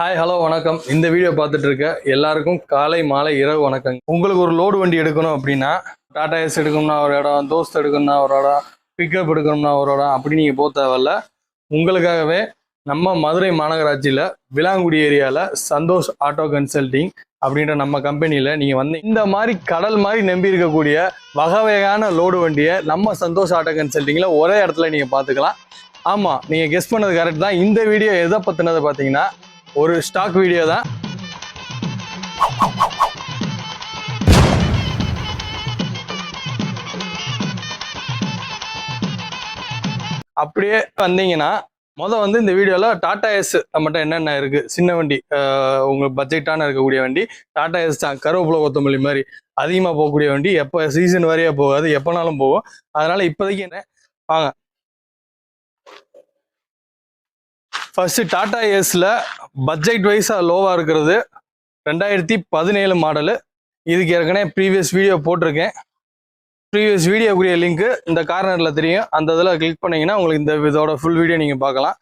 Hi hello வணக்கம். இந்த video பார்த்துட்டு இருக்க எல்லாருக்கும் காலை மாலை இரவு வணக்கம் உங்களுக்கு ஒரு லோடு வண்டி எடுக்கணும் அப்படின்னா டாடா எஸ் எடுக்கணும்னா ஒரு இடம் தோஸ்த் எடுக்கணும்னா ஒரு இடம் பிக்கப் எடுக்கணும்னா ஒரு இடம் அப்படி நீங்கள் போக தேவையில்ல. உங்களுக்காகவே நம்ம மதுரை மாநகராட்சியில் விலாங்குடி ஏரியாவில் சந்தோஷ் ஆட்டோ கன்சல்டிங் அப்படின்ற நம்ம கம்பெனியில் நீங்கள் வந்து இந்த மாதிரி கடல் மாதிரி நம்பி இருக்கக்கூடிய வகை வகையான லோடு வண்டியை நம்ம சந்தோஷ் ஆட்டோ கன்சல்டிங்கில் ஒரே இடத்துல நீங்கள் பார்த்துக்கலாம். ஆமாம் நீங்கள் கெஸ் பண்ணது கரெக்ட் தான். இந்த வீடியோ எதை பற்றினது பார்த்தீங்கன்னா ஒரு ஸ்டாக் வீடியோ தான். அப்படியே வந்தீங்கன்னா மொதல் வந்து இந்த வீடியோவில் டாடா எஸ் நம்மகிட்ட என்னென்ன இருக்குது சின்ன வண்டி உங்களுக்கு பட்ஜெட்டான இருக்கக்கூடிய வண்டி டாடா எஸ் தான். கருவேப்பிலை கொத்தமல்லி மாதிரி அதிகமாக போகக்கூடிய வண்டி. எப்போ சீசன் வரையா போகாது எப்போனாலும் போகும். அதனால இப்போதைக்கு என்ன? வாங்க ஃபர்ஸ்ட் டாடா ஏஸ்ல பட்ஜெட் வைஸாக லோவாக இருக்கிறது. ரெண்டாயிரத்தி பதினேழு மாடலு இதுக்கு ஏற்கனவே ப்ரீவியஸ் வீடியோ போட்டிருக்கேன். ப்ரீவியஸ் வீடியோக்குரிய லிங்க் இந்த கார்னரில் தெரியும். அந்த இதில் கிளிக் பண்ணீங்கன்னா உங்களுக்கு இந்த இதோட ஃபுல் வீடியோ நீங்கள் பார்க்கலாம்.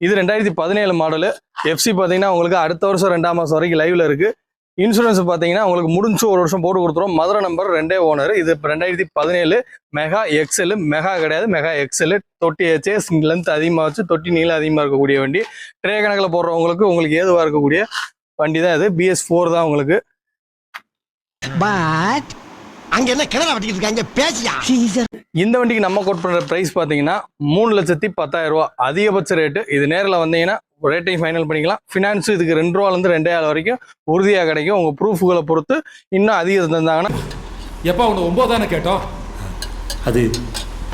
இது ரெண்டாயிரத்தி பதினேழு மாடலு எஃப்சி பார்த்தீங்கன்னா உங்களுக்கு அடுத்த வருஷம் ரெண்டாம் மாதம் வரைக்கும் லைவ்ல இருக்குது இன்சூரன்ஸ் பார்த்தீங்கன்னா உங்களுக்கு முடிஞ்சு ஒரு வருஷம் போட்டு கொடுத்துரும். மதுரை நம்பர் ரெண்டே ஓனர் இது இப்போ ரெண்டாயிரத்தி பதினேழு. மெகா எக்ஸல் மெகா கிடையாது. மெகா எக்ஸல் தொட்டி சேஸ் லென்த் அதிகமாக வச்சு தொட்டி நீளம் அதிகமாக இருக்கக்கூடிய வண்டி. ட்ரே கணக்கில் போடுறவங்களுக்கு உங்களுக்கு ஏதுவாக இருக்கக்கூடிய வண்டி தான் இது பிஎஸ் ஃபோர் தான் உங்களுக்கு. பட் அங்க என்ன கிணறு வட்டிக்கிட்டு இருக்காங்க? பேசியா? இந்த வண்டிக்கு நம்ம கோட் பண்ணுற ப்ரைஸ் பார்த்தீங்கன்னா மூணு லட்சத்தி பத்தாயிரம் ரூபா அதிகபட்ச ரேட்டு இது நேரில் வந்தீங்கன்னா ரேட்டையும் ஃபைனல் பண்ணிக்கலாம். ஃபினான்ஸ் இதுக்கு ரெண்டு ரூபாலேருந்து ரெண்டே ஆள் வரைக்கும் உறுதியாக கிடைக்கும். உங்கள் ப்ரூஃப்களை பொறுத்து இன்னும் அதிகம் தந்தாங்கன்னா எப்பா உன்னை ஒன்பதானே கேட்டோம்? அது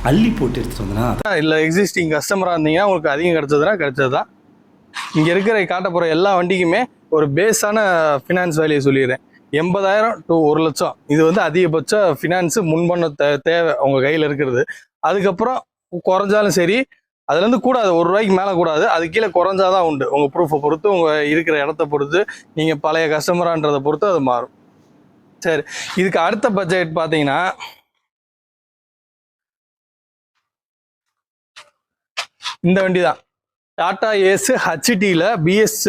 அள்ளி போட்டு எடுத்துட்டு வந்தனா? இல்லை எக்ஸிஸ்டிங் கஸ்டமராக இருந்தீங்கன்னா உங்களுக்கு அதிகம் கிடைச்சதுன்னா கிடைச்சது தான் இங்கே இருக்கிற காட்ட போகிற எல்லா வண்டிக்குமே ஒரு பேஸான ஃபினான்ஸ் வேல்யூ சொல்லிடுறேன். எண்பதாயிரம் டு ஒரு லட்சம். இது வந்து அதிகபட்ச ஃபினான்ஸு முன்பண்ண தே தேவை உங்கள் கையில் இருக்கிறது. அதுக்கப்புறம் குறைஞ்சாலும் சரி அதுலேருந்து கூடாது. ஒரு ரூபாய்க்கு மேலே கூடாது. அது கீழே குறைஞ்சாதான் உண்டு. உங்கள் ப்ரூஃபை பொறுத்து உங்கள் இருக்கிற இடத்த பொறுத்து நீங்கள் பழைய கஸ்டமரான்றதை பொறுத்து அது மாறும். சரி. இதுக்கு அடுத்த பட்ஜெட் பார்த்தீங்கன்னா இந்த வண்டி தான் டாட்டா ஏஸ் ஹச்டியில் பிஎஸ்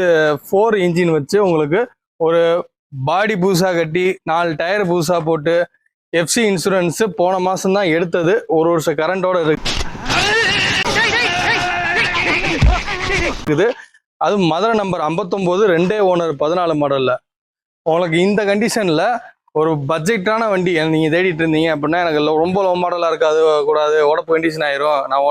ஃபோர் இன்ஜின் வச்சு உங்களுக்கு ஒரு பாடி பூசா கட்டி நாலு டயர் பூசா போட்டு எஃப்சி இன்சூரன்ஸு போன மாதம் தான் எடுத்தது. ஒரு வருஷம் கரண்டோட இருக்கு. இருக்குது. அது மதுரை நம்பர் ஐம்பத்தொம்போது ரெண்டே ஓனர் பதினாலு மாடலில். உங்களுக்கு இந்த கண்டிஷனில் ஒரு பட்ஜெட்டான வண்டி நீங்கள் தேடிட்டு இருந்தீங்க அப்படின்னா எனக்கு ரொம்ப லோ மாடலாக இருக்காது கூடாது உடப்பு கண்டிஷன் ஆயிரும். நான்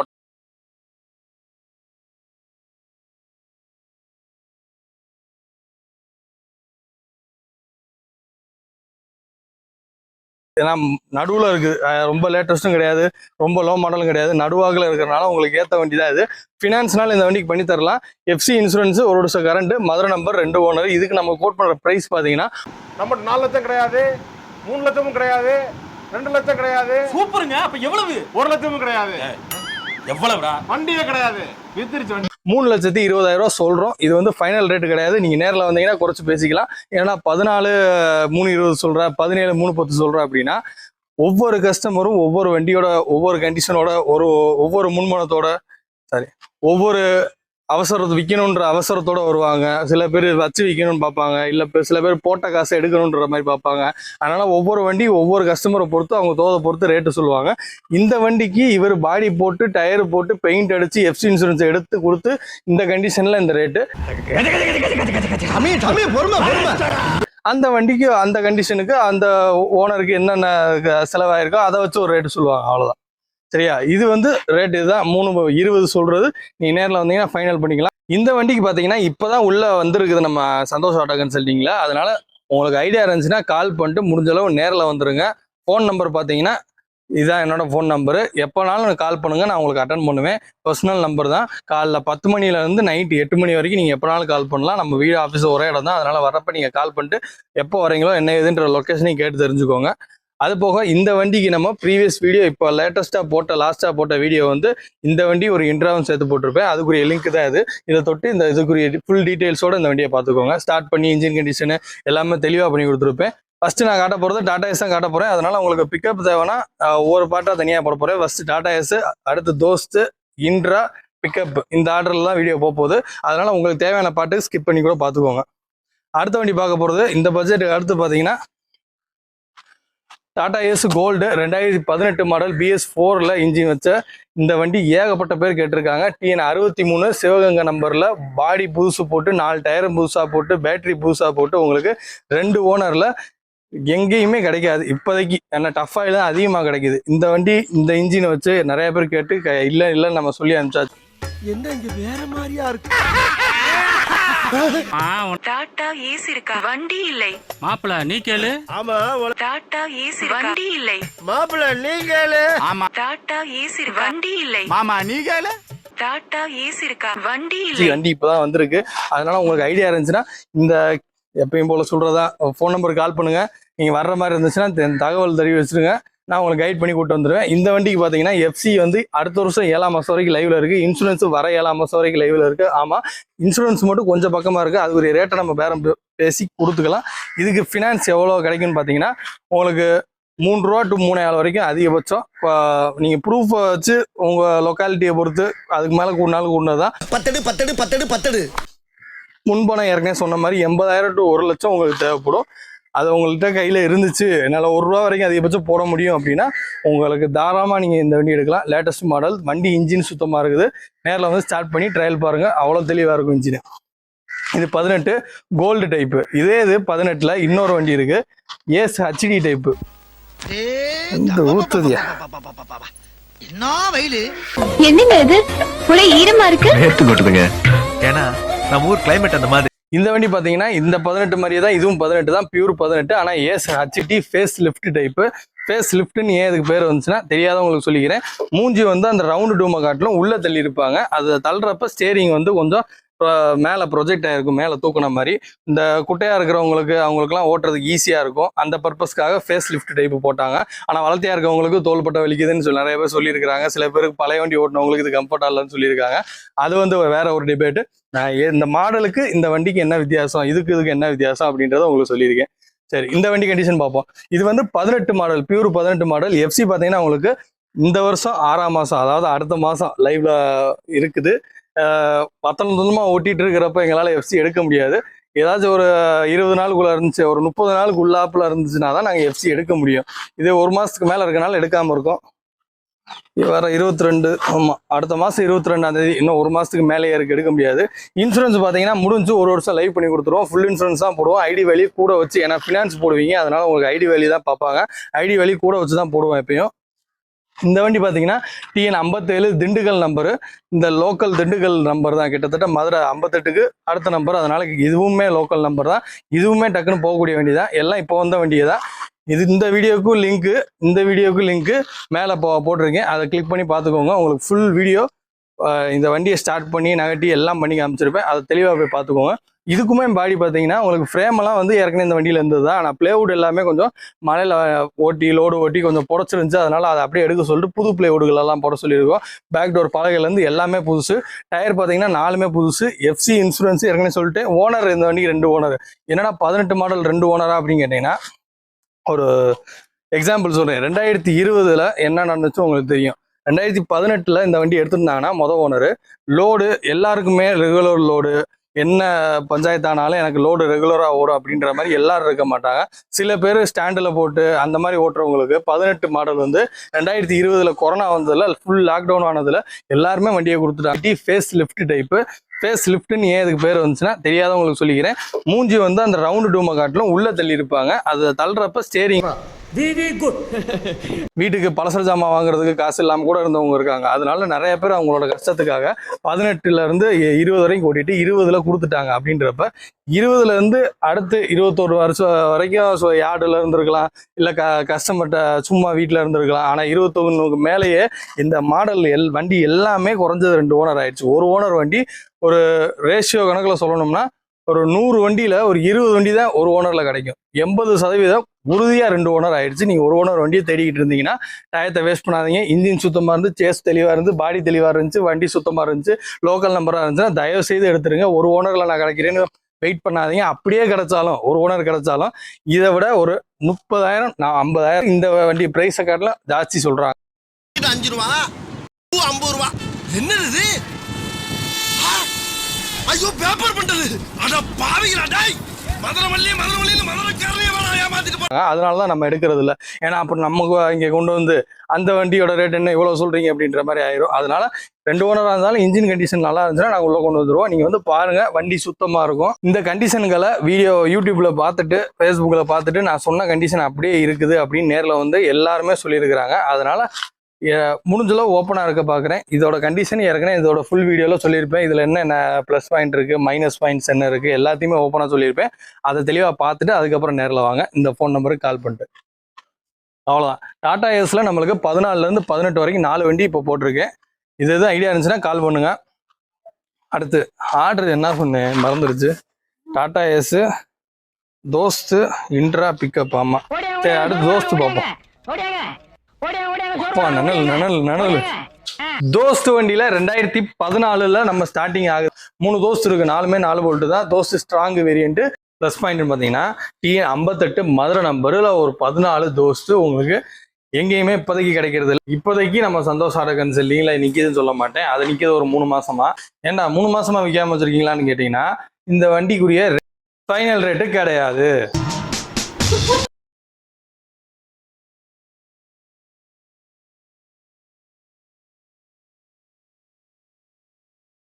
ஏன்னா நடுவில் இருக்குது ரொம்ப லேட்டஸ்ட்டும் கிடையாது. ரொம்ப லோ மாடலும் கிடையாது. நடுவாகில் இருக்கிறனால உங்களுக்கு ஏற்ற வண்டி தான் இது. ஃபினான்ஸ்னால இந்த வண்டிக்கு பண்ணி தரலாம். எஃப்சி இன்சூரன்ஸ் ஒரு வருஷம் கரண்ட் மதுரை நம்பர் ரெண்டு ஓனர் இதுக்கு நம்ம கோட் பண்ணுற ப்ரைஸ் பார்த்தீங்கன்னா நம்மகிட்ட நாலு லட்சம் கிடையாது. மூணு லட்சமும் கிடையாது. ரெண்டு லட்சம் கிடையாது. சூப்பருங்க. அப்ப எவ்வளவு? ஒரு லட்சமும் கிடையாது. எவ்வளவுடா? வண்டியே கிடையாது. வித்துருச்சு வண்டி. மூணு லட்சத்தி இருபதாயிரம் ரூபா சொல்கிறோம் இது வந்து ஃபைனல் ரேட்டு கிடையாது. நீங்கள் நேரில் வந்தீங்கன்னா குறைச்சி பேசிக்கலாம். ஏன்னா பதினாலு மூணு இருபது சொல்கிறேன் பதினேழு மூணு பத்து சொல்கிறேன் அப்படின்னா ஒவ்வொரு கஸ்டமரும் ஒவ்வொரு வண்டியோட ஒவ்வொரு கண்டிஷனோட ஒரு ஒவ்வொரு முன்மனத்தோட சாரி ஒவ்வொரு அவசரத்தை விற்கணுன்ற அவசரத்தோட வருவாங்க. சில பேர் வச்சு விற்கணும்னு பார்ப்பாங்க. இல்லை சில பேர் போட்ட காசை எடுக்கணுன்ற மாதிரி பார்ப்பாங்க. அதனால் ஒவ்வொரு வண்டி ஒவ்வொரு கஸ்டமரை பொறுத்து அவங்க தோதை பொறுத்து ரேட்டு சொல்லுவாங்க. இந்த வண்டிக்கு இவர் பாடி போட்டு டயர் போட்டு பெயிண்ட் அடிச்சு எஃப்சி இன்சூரன்ஸ் எடுத்து கொடுத்து இந்த கண்டிஷன்ல இந்த ரேட்டு பொறுமை பொறுமை அந்த வண்டிக்கு அந்த கண்டிஷனுக்கு அந்த ஓனருக்கு என்னென்ன செலவாயிருக்கோ அதை வச்சு ஒரு ரேட்டு சொல்லுவாங்க. அவ்வளோதான் சரியா? இது வந்து ரேட் இதுதான். மூணு இருபது சொல்றது. நீ நேரில் வந்தீங்கன்னா ஃபைனல் பண்ணிக்கலாம். இந்த வண்டிக்கு பார்த்தீங்கன்னா இப்போதான் உள்ள வந்திருக்குது நம்ம சந்தோஷ் ஆட்டோ கன்சல்டிங்ல அதனால உங்களுக்கு ஐடியா இருந்துச்சுன்னா கால் பண்ணிட்டு முடிஞ்ச அளவு நேரில் வந்துருங்க. ஃபோன் நம்பர் பார்த்தீங்கன்னா இதுதான் என்னோட ஃபோன் நம்பரு எப்போனாலும் கால் பண்ணுங்க. நான் உங்களுக்கு அட்டன் பண்ணுவேன். பர்சனல் நம்பர் தான். காலைல பத்து மணிலேருந்து நைட்டு எட்டு மணி வரைக்கும் நீங்கள் எப்போனாலும் கால் பண்ணலாம். நம்ம வீடு ஆஃபீஸ் ஒரே இடம் தான் அதனால வரப்ப நீங்கள் கால் பண்ணிட்டு எப்போ வரீங்களோ என்ன ஏதுன்ற லொக்கேஷனையும் கேட்டு தெரிஞ்சுக்கோங்க. அது போக இந்த வண்டிக்கு நம்ம ப்ரீவியஸ் வீடியோ இப்போ லேட்டஸ்ட்டாக போட்ட லாஸ்ட்டாக போட்ட வீடியோ வந்து இந்த வண்டி ஒரு இன்ட்ராவும் சேர்த்து போட்டிருப்பேன். அதுக்குரிய லிங்க் தான் இது. இதை தொட்டு இந்த இதுக்குரிய ஃபுல் டீட்டெயில்ஸோடு இந்த வண்டியை பார்த்துக்கோங்க. ஸ்டார்ட் பண்ணி இன்ஜின் கண்டிஷனு எல்லாமே தெளிவாக பண்ணி கொடுத்துருப்பேன். ஃபஸ்ட்டு நான் காட்ட போகிறது டாடா எஸ் தான் காட்ட போகிறேன் அதனால் உங்களுக்கு பிக்கப் தேவைன்னா ஒவ்வொரு பாட்டாக தனியாக போட போகிறேன் ஃபர்ஸ்ட் டாடா எஸ் அடுத்து தோஸ்து இன்ட்ரா பிக்கப் இந்த ஆர்டரில் தான் வீடியோ போக போகுது அதனால் உங்களுக்கு தேவையான பாட்டு ஸ்கிப் பண்ணி கூட பார்த்துக்கோங்க. அடுத்த வண்டி பார்க்க போகிறது இந்த பட்ஜெட்டுக்கு அடுத்து பார்த்தீங்கன்னா டாடா ஏஸ் கோல்டு ரெண்டாயிரத்தி பதினெட்டு மாடல் பிஎஸ் ஃபோரில் இன்ஜின் வச்ச இந்த வண்டி ஏகப்பட்ட பேர் கேட்டிருக்காங்க. டிஎன் அறுபத்தி மூணு சிவகங்கை நம்பரில் பாடி புதுசு போட்டு நாலு டயரும் புதுசாக போட்டு பேட்டரி புதுசாக போட்டு உங்களுக்கு ரெண்டு ஓனரில் எங்கேயுமே கிடைக்காது. இப்போதைக்கு ஏன்னா டஃப் ஆயில் தான் அதிகமாக கிடைக்குது. இந்த வண்டி இந்த இன்ஜினை வச்சு நிறைய பேர் கேட்டு க- இல்லை இல்லைன்னு நம்ம சொல்லி அனுப்பிச்சாச்சு. என்ன இங்கே வேற மாதிரியா இருக்கு? டாடா ஏசி இருக்கா? வண்டி இல்லை. மாப்பிள நீ கேளு. ஆமா டாடா ஏசி வண்டி இல்லை. மாப்பிள்ள நீ கேளு. ஆமா. டாடா ஏசி இருக்கா? வண்டி இல்லை. மாமா நீ கேளு. டாடா ஏசி இருக்கா? வண்டி இல்லை. வண்டி இப்போதான் வந்திருக்கு. அதனால உங்களுக்கு ஐடியா இருந்துச்சுன்னா இந்த எப்பயும் போல சொல்றதா ஃபோன் நம்பருக்கு கால் பண்ணுங்க. நீங்க வர்ற மாதிரி இருந்துச்சுன்னா தெ- தகவல் தெரிவி வச்சிருங்க நான் உங்களுக்கு கைட் பண்ணி கூட்டு வந்துருவேன். இந்த வண்டிக்கு பாத்தீங்கன்னா எஃப்சி வந்து அடுத்த வருஷம் ஏழாம் மாசம் வரைக்கும் லைவ்ல இருக்கு. இன்சூரன்ஸ் வர ஏழாம் மாசம் வரைக்கும் லைவ்ல இருக்கு. ஆமா இன்சூரன்ஸ் மட்டும் கொஞ்சம் பக்கமா இருக்கு. அது ஒரு ரேட்டை நம்ம பேரம் பேசி கொடுத்துக்கலாம். இதுக்கு ஃபினான்ஸ் எவ்வளோ கிடைக்கும்னு பார்த்தீங்கன்னா உங்களுக்கு மூணு ரூபா டு மூணாயிரம் வரைக்கும் அதிகபட்சம். நீங்கள் ப்ரூஃபை வச்சு உங்கள் லொக்காலிட்டியை பொறுத்து அதுக்கு மேலே கூடினாலும் கூடினது தான் பத்தடு பத்தடு பத்தடு பத்தடு. முன்பணம் ஏற்கனவே சொன்ன மாதிரி எண்பதாயிரம் டு ஒரு லட்சம் உங்களுக்கு தேவைப்படும். அது உங்கள்கிட்ட கையில் இருந்துச்சு என்னால் ஒரு ரூபா வரைக்கும் அதிகபட்சம் போட முடியும் அப்படின்னா உங்களுக்கு தாராளமாக நீங்கள் இந்த வண்டி எடுக்கலாம். லேட்டஸ்ட் மாடல் வண்டி இன்ஜின் சுத்தமாக இருக்குது. நேரில் வந்து ஸ்டார்ட் பண்ணி ட்ரையல் பாருங்கள் அவ்வளோ தெளிவாக இருக்கும் இன்ஜின் இது பதினெட்டு கோல்டு டைப்பு இதே இது பதினெட்டில் இன்னொரு வண்டி இருக்குது ஏஸ் ஹச்டி டைப்பு இந்த ஊத்துதியா? என்ன வெயிலு? என்னங்க இது? ஈரமா இருக்கு? கொட்டுதுங்க. ஏன்னா நம்ம ஊர் கிளைமேட் அந்த மாதிரி இந்த வண்டி பார்த்தீங்கன்னா இந்த பதினெட்டு மாதிரியே தான் இதுவும் பதினெட்டு தான் பியூர் பதினெட்டு. ஆனால் Ace HT face lift type face லிஃப்ட்னு ஏன் இதுக்கு பேர் வந்துச்சுன்னா தெரியாதவங்களுக்கு சொல்லிக்கிறேன். மூஞ்சி வந்து அந்த ரவுண்டு டூமை காட்டிலும் உள்ளே தள்ளி இருப்பாங்க அதை தள்ளுறப்ப ஸ்டேரிங் வந்து கொஞ்சம் மேலே ப்ரொஜெக்ட் ஆகிருக்கும் மேலே தூக்குன மாதிரி. இந்த குட்டையாக இருக்கிறவங்களுக்கு அவங்களுக்குலாம் ஓட்டுறதுக்கு ஈஸியாக இருக்கும். அந்த பர்பஸ்க்காக ஃபேஸ் லிஃப்ட் டைப்பு போட்டாங்க. ஆனால் வளர்த்தியாக இருக்கவங்களுக்கு தோள்பட்டை வலிக்குதுன்னு சொல்லி நிறைய பேர் சொல்லியிருக்காங்க சில பேருக்கு பழைய வண்டி ஓட்டினவங்களுக்கு இது கம்ஃபர்ட் இல்லைன்னு சொல்லியிருக்காங்க. அது வந்து வேற ஒரு டிபேட்டு நான் ஏ- இந்த மாடலுக்கு இந்த வண்டிக்கு என்ன வித்தியாசம்? இதுக்கு இதுக்கு என்ன வித்தியாசம்? அப்படின்றத உங்களுக்கு சொல்லியிருக்கேன். சரி இந்த வண்டி கண்டிஷன் பார்ப்போம். இது வந்து பதினெட்டு மாடல் பியூர் பதினெட்டு மாடல் எஃப்சி பார்த்தீங்கன்னா உங்களுக்கு இந்த வருஷம் ஆறாம் மாதம் அதாவது அடுத்த மாதம் லைவ்ல இருக்குது. பத்தொன்பதுமா ஓட்டிட்டு இருக்கிறப்ப எங்களால் எஃப்சி எடுக்க முடியாது. ஏதாச்சும் ஒரு இருபது நாளுக்குள்ளே இருந்துச்சு ஒரு முப்பது நாளுக்குள்ளாப்புல இருந்துச்சுன்னா தான் நாங்கள் எஃப்சி எடுக்க முடியும். இதே ஒரு மாதத்துக்கு மேலே இருக்கனால எடுக்காமல் இருக்கோம். வேறு வர இருபத்தி ரெண்டு ஆமாம் அடுத்த மாதம் இருபத்தி ரெண்டாம் தேதி இன்னும் ஒரு மாதத்துக்கு மேலே இருக்கு எடுக்க முடியாது. இன்சூரன்ஸ் பார்த்தீங்கன்னா முடிஞ்சு ஒரு வருஷம் லைவ் பண்ணி கொடுத்துருவோம். ஃபுல் இன்சூரன்ஸ் தான் போடுவோம். ஐடி வேல்யூ கூட வச்சு ஏன்னா ஃபினான்ஸ் போடுவீங்க அதனால உங்களுக்கு ஐடி வேல்யூ தான் பார்ப்பாங்க. ஐடி வேல்யூ கூட வச்சு தான் போடுவோம் எப்பயும். இந்த வண்டி பார்த்தீங்கன்னா டிஎன் ஐம்பத்தேழு திண்டுக்கல் நம்பரு இந்த லோக்கல் திண்டுக்கல் நம்பர் தான். கிட்டத்தட்ட மதுரை ஐம்பத்தெட்டுக்கு அடுத்த நம்பர் அதனால இதுவுமே லோக்கல் நம்பர் தான். இதுவுமே டக்குன்னு போகக்கூடிய வண்டி தான். எல்லாம் இப்போ வந்த வண்டியை தான். இது இந்த வீடியோக்கும் லிங்க்கு இந்த வீடியோக்கும் லிங்க்கு மேலே போ போட்டிருக்கேன். அதை கிளிக் பண்ணி பார்த்துக்கோங்க. உங்களுக்கு ஃபுல் வீடியோ இந்த வண்டியை ஸ்டார்ட் பண்ணி நகட்டி எல்லாம் பண்ணி காமிச்சிருப்பேன். அதை தெளிவாக போய் பார்த்துக்கோங்க. இதுக்குமே பாடி பார்த்தீங்கன்னா உங்களுக்கு frame எல்லாம் வந்து ஏற்கனவே இந்த வண்டியில் இருந்தது தான் ஆனால் பிளேவுட் எல்லாமே கொஞ்சம் மழையில் ஓட்டி லோடு ஓட்டி கொஞ்சம் புடச்சிருந்துச்சு. அதனால் அதை அப்படியே எடுக்க சொல்லிட்டு புது பிளேவுடுகள் எல்லாம் போட சொல்லியிருக்கோம். பேக் டோர் பலகைலேருந்து எல்லாமே புதுசு. டயர் பார்த்தீங்கன்னா நாலுமே புதுசு. எஃப்சி இன்சூரன்ஸ் ஏற்கனவே சொல்லிட்டு ஓனர் இந்த வண்டிக்கு ரெண்டு ஓனர் என்னென்னா பதினெட்டு மாடல் ரெண்டு ஓனரா அப்படின்னு கேட்டிங்கன்னா ஒரு எக்ஸாம்பிள் சொல்கிறேன் ரெண்டாயிரத்தி இருபதில் என்ன நடந்துச்சு உங்களுக்கு தெரியும்? ரெண்டாயிரத்தி பதினெட்டில் இந்த வண்டி எடுத்திருந்தாங்கன்னா மொதல் ஓனர் லோடு எல்லாருக்குமே ரெகுலர் லோடு என்ன பஞ்சாயத்தானாலும் எனக்கு லோடு ரெகுலராக ஓடும் அப்படின்ற மாதிரி எல்லாரும் இருக்க மாட்டாங்க. சில பேர் ஸ்டாண்டில் போட்டு அந்த மாதிரி ஓட்டுறவங்களுக்கு பதினெட்டு மாடல் வந்து ரெண்டாயிரத்தி இருபதுல கொரோனா வந்ததுல ஃபுல் லாக்டவுன் ஆனதுல எல்லாருமே வண்டியை கொடுத்துட்டாங்க. ஃபேஸ் லிஃப்ட் டைப்பு ஃபேஸ் லிஃப்ட்னு ஏன் இதுக்கு பேர் வந்துச்சுன்னா தெரியாதவங்களுக்கு சொல்லிக்கிறேன். மூஞ்சி வந்து அந்த ரவுண்டு டூமை காட்டிலும் உள்ள தள்ளி இருப்பாங்க அதை தள்ளுறப்ப ஸ்டேரிங் வீட்டுக்கு பலசர ஜாமான் வாங்குறதுக்கு காசு இல்லாமல் கூட இருந்தவங்க இருக்காங்க. அதனால நிறைய பேர் அவங்களோட கஷ்டத்துக்காக பதினெட்டுல இருந்து இருபது வரைக்கும் ஓட்டிட்டு இருபதுல கொடுத்துட்டாங்க அப்படின்றப்ப இருபதுல இருந்து அடுத்து இருபத்தோரு வருஷம் வரைக்கும் யார்டுல இருந்திருக்கலாம் இல்லை க கஸ்டமர்கிட்ட சும்மா வீட்டில் இருந்திருக்கலாம். ஆனால் இருபத்தொன்னுக்கு மேலேயே இந்த மாடல் எல் வண்டி எல்லாமே குறைஞ்சது ரெண்டு ஓனர் ஆயிடுச்சு. ஒரு ஓனர் வண்டி ஒரு ரேஷியோ கணக்கில் சொல்லணும்னா ஒரு நூறு வண்டியில் ஒரு இருபது வண்டி தான் ஒரு ஓனரில் கிடைக்கும். எண்பது சதவீதம் உறுதியாக ரெண்டு ஓனர் ஆயிடுச்சு. நீங்கள் ஒரு ஓனர் வண்டியை தேடிக்கிட்டு இருந்தீங்கன்னா டயத்தை வேஸ்ட் பண்ணாதீங்க. இன்ஜின் சுத்தமாக இருந்து சேஸ் தெளிவாக இருந்து பாடி தெளிவாக இருந்துச்சு வண்டி சுத்தமாக இருந்துச்சு லோக்கல் நம்பராக இருந்துச்சுன்னா தயவு செய்து எடுத்துருங்க. ஒரு ஓனரில் நான் கிடைக்கிறேன்னு வெயிட் பண்ணாதீங்க. அப்படியே கிடைச்சாலும் ஒரு ஓனர் கிடைச்சாலும் இதை விட ஒரு முப்பதாயிரம் நான் ஐம்பதாயிரம் இந்த வண்டி ப்ரைஸை காட்டிலும் ஜாஸ்தி சொல்கிறாங்க அஞ்சு ரூபா ஐம்பது ரூபா. என்னது இது? ஐயோ பேப்பர் பண்றது அட பாவிங்களா டேய். மதுரமல்லி மதுரமல்லி மதுரக்காரனே வேணா ஏமாத்திட்டு போ அதனால தான் நம்ம எடுக்கிறது இல்லை. ஏன்னா அப்புறம் நமக்கு இங்கே கொண்டு வந்து அந்த வண்டியோட ரேட் என்ன இவ்வளோ சொல்கிறீங்க அப்படின்ற மாதிரி ஆயிரும். அதனால ரெண்டு ஓனராக இருந்தாலும் இன்ஜின் கண்டிஷன் நல்லா இருந்துச்சுன்னா நாங்கள் உள்ளே கொண்டு வந்துருவோம். நீங்கள் வந்து பாருங்க வண்டி சுத்தமாக இருக்கும். இந்த கண்டிஷன்களை வீடியோ யூடியூப்ல பார்த்துட்டு ஃபேஸ்புக்கில் பார்த்துட்டு நான் சொன்ன கண்டிஷன் அப்படியே இருக்குது அப்படின்னு நேரில் வந்து எல்லாருமே சொல்லியிருக்கிறாங்க. அதனால முடிஞ்சளவு ஓப்பனாக இருக்க பார்க்குறேன் இதோட கண்டிஷன் ஏற்கனவே இதோட ஃபுல் வீடியோவில் சொல்லியிருப்பேன். இதில் என்னென்ன ப்ளஸ் பாயிண்ட் இருக்குது மைனஸ் பாயிண்ட்ஸ் என்ன இருக்குது எல்லாத்தையுமே ஓப்பனாக சொல்லியிருப்பேன். அதை தெளிவாக பார்த்துட்டு அதுக்கப்புறம் நேரில் வாங்க. இந்த ஃபோன் நம்பருக்கு கால் பண்ணிட்டு. அவ்வளோதான் டாடா ஏஸ்ல நம்மளுக்கு பதினாலுலேருந்து பதினெட்டு வரைக்கும் நாலு வண்டி இப்போ போட்டிருக்கேன். இது எதுவும் ஐடியா இருந்துச்சுன்னா கால் பண்ணுங்க. அடுத்து ஆர்டர் என்ன சொன்னேன் மறந்துடுச்சு Tata Ace Dost Intra pickup ஆமாம் சரி அடுத்து தோஸ்து பார்ப்போம். நனல் நனல் நனல். தோஸ்து வண்டியில ரெண்டாயிரத்தி பதினாலுல நம்ம ஸ்டார்டிங் ஆகுது. மூணு தோஸ்து இருக்கு. நாலுமே நாலு போல்ட்டு தான். Dost strong variant plus point பார்த்தீங்கன்னா டிஎன் ஐம்பத்தெட்டு மதுரை நம்பரில் ஒரு பதினாலு தோஸ்து உங்களுக்கு எங்கேயுமே இப்போதைக்கு கிடைக்கிறது இல்லை. இப்போதைக்கு நம்ம சந்தோஷ் ஆட கன்சல்டிங்ல நிற்கிதுன்னு சொல்ல மாட்டேன். அது நிற்கிது ஒரு மூணு மாசமா. ஏன்டா மூணு மாசமா விற்காம வச்சிருக்கீங்களான்னு கேட்டிங்கன்னா இந்த வண்டிக்குரிய ஃபைனல் ரேட்டு கிடையாது.